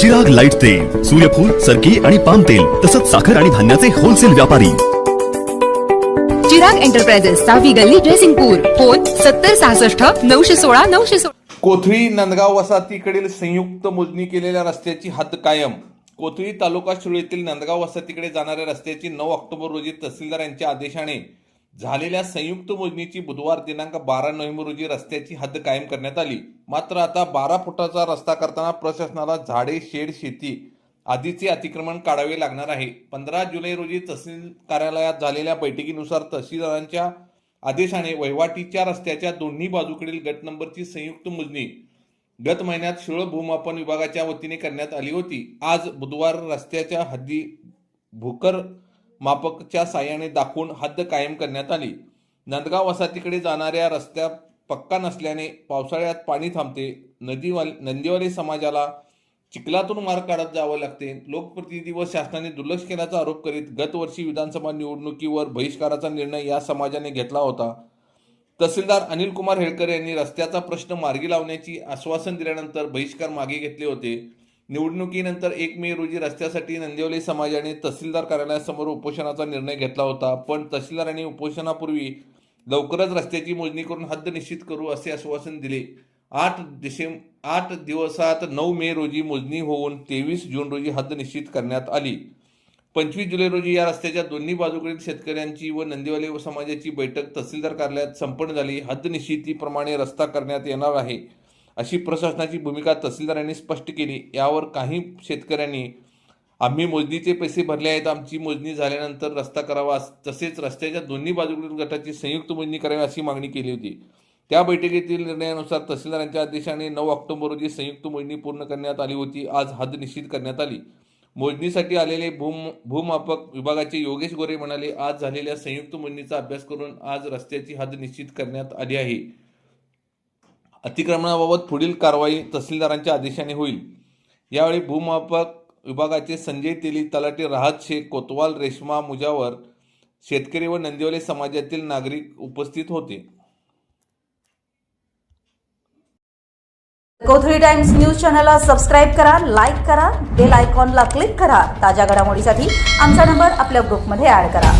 Chirag light तेल सूर्यफूल सरकी आणि पाम तेल तसंच साखर आणि धान्याचे होलसेल व्यापारी. चिराग एंटरप्राइजेस सहावी गल्ली ड्रेसिंगपूर फोन सत्तर सहासष्ट नऊशे सोळा नऊशे सोळा. कोथळी नंदगाव वसाहतीकडील संयुक्त मोजणी केलेल्या रस्त्याची हद्द कायम. कोथळी तालुका शिरूर येथील नंदगाव वसाहतीकडे जाणाऱ्या रस्त्याची नऊ ऑक्टोबर रोजी तहसीलदार यांच्या आदेशाने झालेल्या संयुक्त मोजणीची बुधवार दिनांक बारा नोव्हेंबर रोजी रस्त्याची हद्द कायम करण्यात आली. मात्र आता बारा फुटाचा रस्ता करताना प्रशासनाला झाडे शेड शेती आदीचे अतिक्रमण काढावे लागणार आहे. पंधरा जुलै रोजी तहसील कार्यालयात झालेल्या बैठकीनुसार तहसीलदारांच्या आदेशाने वहिवाटीच्या रस्त्याच्या दोन्ही बाजूकडील गट नंबरची संयुक्त मोजणी गत महिन्यात शिळ भूमापन विभागाच्या वतीने करण्यात आली होती. आज बुधवार रस्त्याच्या हद्दी भूकर मापकच्या साह्याने दाखवून हद्द कायम करण्यात आली. नंदगाव वसाहतीकडे जाणाऱ्या रस्त्या पक्का नसल्याने पावसाळ्यात पाणी थांबते. नदीवाल नंदीवाली समाजाला चिखलातून मार्ग काढत जावं लागते. लोकप्रतिनिधी व शासनाने दुर्लक्ष केल्याचा आरोप करीत गतवर्षी विधानसभा निवडणुकीवर बहिष्काराचा निर्णय या समाजाने घेतला होता. तहसीलदार अनिल कुमार हेळकर यांनी रस्त्याचा प्रश्न मार्गी लावण्याची आश्वासन दिल्यानंतर बहिष्कार मागे घेतले होते. निवडणुकीनंतर एक मे रोजी रस्त्यासाठी नंदिवली समाजाने तहसीलदार कार्यालयासमोर उपोषणाचा निर्णय घेतला होता. पण तहसीलदारांनी उपोषणापूर्वी लवकरच रस्त्याची मोजणी करून हद्द निश्चित करू असे आश्वासन दिले. आठ डिसेंब आठ दिवसात नऊ मे रोजी मोजणी होऊन तेवीस जून रोजी हद्द निश्चित करण्यात आली. पंचवीस जुलै रोजी या रस्त्याच्या दोन्ही बाजूकडील शेतकऱ्यांची व नंदीवाले व समाजाची बैठक तहसीलदार कार्यालयात संपन्न झाली. हद्द निश्चितीप्रमाणे रस्ता करण्यात येणार आहे अशी प्रशासनाची भूमिका तहसीलदारांनी स्पष्ट केली. यावर काही शेतकऱ्यांनी आम्ही मोजणीचे पैसे भरले आहेत आमची मोजणी झाल्यानंतर रस्ता करावा तसेच रस्त्याच्या दोन्ही बाजूकडील गटाची संयुक्त मोजणी करावी अशी मागणी केली होती. त्या बैठकीतील निर्णयानुसार तहसीलदारांच्या आदेशाने नऊ ऑक्टोबर रोजी संयुक्त मोजणी पूर्ण करण्यात आली होती. आज हद्द निश्चित करण्यात आली. मोजणीसाठी आलेले भूम भूमापक विभागाचे योगेश गोरे म्हणाले आज झालेल्या संयुक्त मोजणीचा अभ्यास करून आज रस्त्याची हद्द निश्चित करण्यात आली आहे. अतिक्रमणाबाबत पुढील कारवाई तहसीलदारांच्या आदेशाने होईल. यावेळी भूमापक विभागाचे संजय तेली तलाटे राहत शेख कोतवाल रेश्मा मुजावर शेतकरी व नंदिवले समाजातील नागरिक उपस्थित होते. कोथळी टाइम्स न्यूज चॅनलला सबस्क्राईब करा लाईक करा बेल आयकॉनला क्लिक करा. ताज्या घडामोडीसाठी आमचा नंबर आपल्या ग्रुपमध्ये ऍड करा.